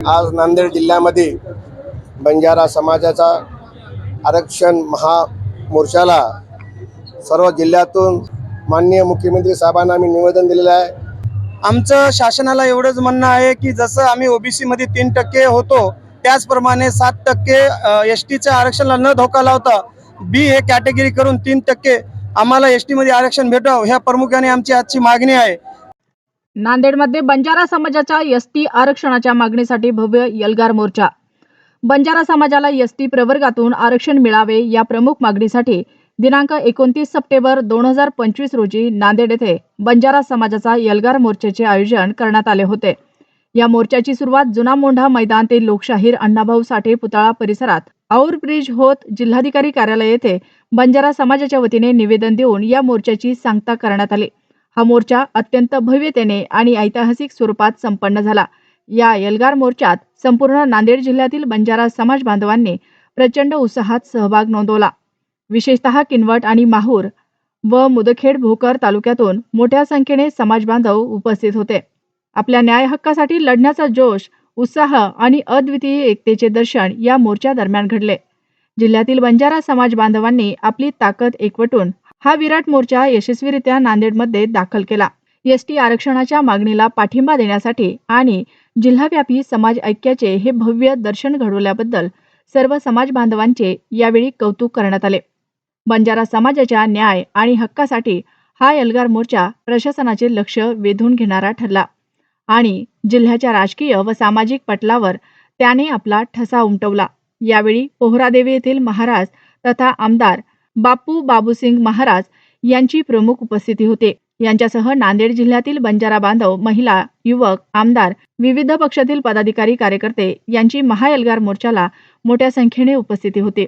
आज नांदेड जिल्ह्यामध्ये बंजारा समाजाचा आरक्षण महामोर्चाला सर्व जिल्ह्यातून माननीय मुख्यमंत्री साहेबांना आम्ही निवेदन दिलेलं आहे. आमचं शासनाला एवढंच म्हणणं आहे की जसं आम्ही ओबीसी मध्ये तीन टक्के होतो त्याचप्रमाणे सात टक्के एस टीच्या आरक्षणाला न धोका लावता बी हे कॅटेगरी करून तीन टक्के आम्हाला एस टीमध्ये आरक्षण भेटावं ह्या प्रमुखाने आमची आजची मागणी आहे. नांदेडमध्ये बंजारा समाजाच्या एसटी आरक्षणाच्या मागणीसाठी भव्य यलगार मोर्चा. बंजारा समाजाला एसटी प्रवर्गातून आरक्षण मिळावे या प्रमुख मागणीसाठी दिनांक एकोणतीस सप्टेंबर दोन हजार पंचवीस रोजी नांदेड येथे बंजारा समाजाचा यलगार मोर्चाचे आयोजन करण्यात आले होते. या मोर्चाची सुरुवात जुना मोंढा मैदान ते लोकशाहीर अण्णाभाऊ साठे पुतळा परिसरात और ब्रिज होत जिल्हाधिकारी कार्यालय येथे बंजारा समाजाच्या वतीने निवेदन देऊन या मोर्चाची सांगता करण्यात आली. हा मोर्चा अत्यंत भव्यतेने आणि ऐतिहासिक स्वरूपात संपन्न झाला. या एल्गार मोर्चात संपूर्ण नांदेड जिल्ह्यातील बंजारा समाज बांधवांनी प्रचंड उत्साहात सहभाग नोंदवला. विशेषतः किनवट आणि माहूर व मुदखेड भोकर तालुक्यातून मोठ्या संख्येने समाज बांधव उपस्थित होते. आपल्या न्याय हक्कासाठी लढण्याचा जोश उत्साह आणि अद्वितीय एकतेचे दर्शन या मोर्चा दरम्यान घडले. जिल्ह्यातील बंजारा समाज बांधवांनी आपली ताकद एकवटून हा विराट मोर्चा यशस्वीरित्या नांदेडमध्ये दाखल केला. एसटी आरक्षणाच्या मागणीला पाठिंबा देण्यासाठी आणि जिल्हाव्यापी समाज ऐक्याचे हे भव्य दर्शन घडवल्याबद्दल सर्व समाज बांधवांचे यावेळी कौतुक करण्यात आले. बंजारा समाजाच्या न्याय आणि हक्कासाठी हा एल्गार मोर्चा प्रशासनाचे लक्ष वेधून घेणारा ठरला आणि जिल्ह्याच्या राजकीय व सामाजिक पटलावर त्याने आपला ठसा उमटवला. यावेळी पोहरादेवी येथील महाराज तथा आमदार बापू बाबूसिंग महाराज यांची प्रमुख उपस्थिती होती. यांच्यासह नांदेड जिल्ह्यातील बंजारा बांधव महिला युवक आमदार विविध पक्षातील पदाधिकारी कार्यकर्ते यांची महाएल्गार मोर्चाला मोठ्या संख्येने उपस्थिती होती.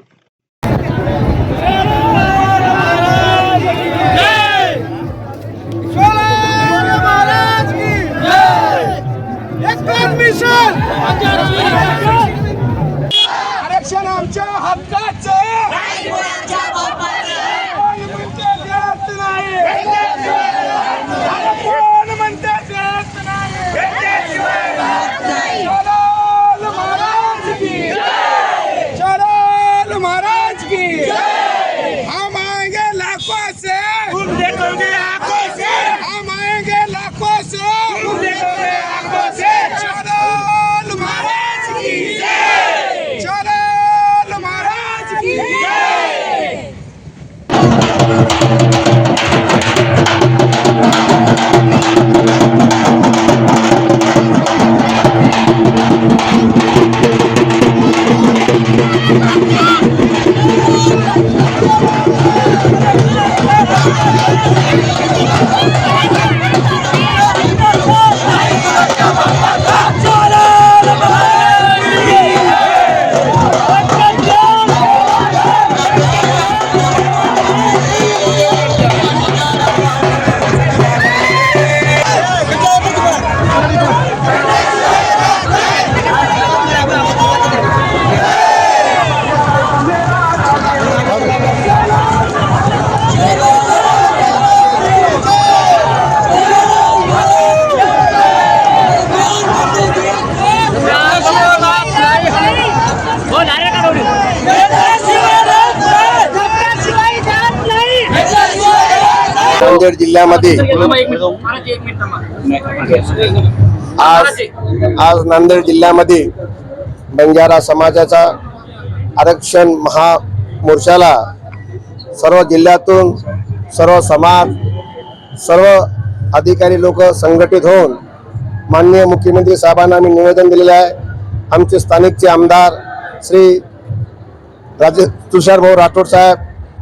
आरक्षण आमच्या नांदेड जिल्ह्यामध्ये. आज आज नांदेड जिल्ह्यामध्ये बंजारा समाजाचा आरक्षण महामोर्चाला सर्व जिल्ह्यातून सर्व समाज सर्व अधिकारी लोक संघटित होऊन माननीय मुख्यमंत्री साहेबांना आम्ही निवेदन दिलेलं आहे. आमचे स्थानिकचे आमदार श्री राजे तुषारभाऊ राठोड साहेब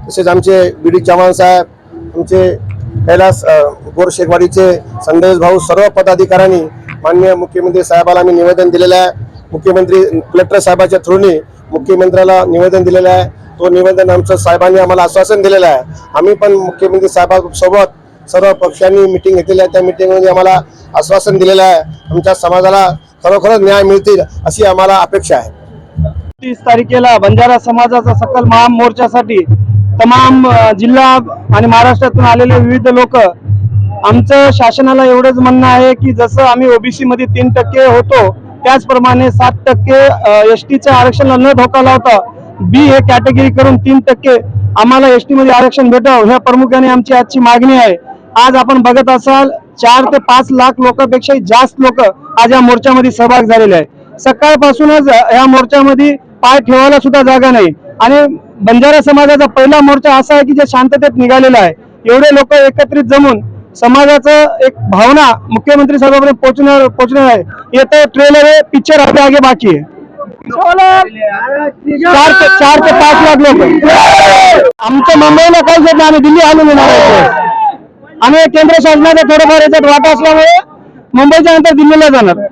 तसेच आमचे बी डी चव्हाण साहेब आमचे कैलास गोर गोरशेकवाडीचे संदेश भाऊ सर्व पदाधिकाऱ्यांनी माननीय मुख्यमंत्री साहेबाला आम्ही निवेदन दिलेलं आहे. मुख्यमंत्री कलेक्टर साहेबाच्या थ्रूनी मुख्यमंत्र्याला निवेदन दिलेलं आहे. तो निवेदन आमचं साहेबांनी आम्हाला आश्वासन दिलेलं आहे. आम्ही पण मुख्यमंत्री साहेबांसोबत सर्व पक्षांनी मिटिंग घेतलेली आहे. त्या मिटिंगमध्ये आम्हाला आश्वासन दिलेलं आहे. आमच्या समाजाला खरोखरच न्याय मिळतील अशी आम्हाला अपेक्षा आहे. तीस तारखेला बंजारा समाजाचा सकल महामोर्चासाठी तमाम जिल्हा आणि महाराष्ट्रातून आलेले विविध लोक आमचं शासनाला एवढंच म्हणणं आहे की जसं आम्ही ओबीसी मध्ये तीन टक्के होतो त्याचप्रमाणे सात टक्के एस टीच्या आरक्षणाला न धोका लावता बी हे कॅटेगरी करून तीन टक्के आम्हाला एसमध्ये आरक्षण भेटावं ह्या प्रमुख्याने आमची आजची मागणी आहे. आज आपण बघत असाल चार ते पाच लाख लोकांपेक्षा जास्त लोक आज या मोर्चामध्ये सहभाग झालेले आहे सकाळपासूनच या मोर्चामध्ये पाय ठेवायला सुद्धा जागा नाही. आणि बंजारा समाजाचा पहिला मोर्चा असा आहे की जे शांततेत निघालेला आहे. एवढे लोक एकत्रित जमून समाजाचं एक भावना मुख्यमंत्री साहेबांपर्यंत पोहोचणार पोहोचणार आहे. येतं ट्रेलर आहे पिक्चर आपल्या आगे बाकी आहे. चार ते चार ते पाच लाख लोक. आमचं मुंबईला काहीच येत नाही आम्ही दिल्ली हालून येणार आहे आम्ही केंद्र शासनाचा थोडंफार याच्यात वाटा असल्यामुळे मुंबईच्या नंतर दिल्लीला जाणार.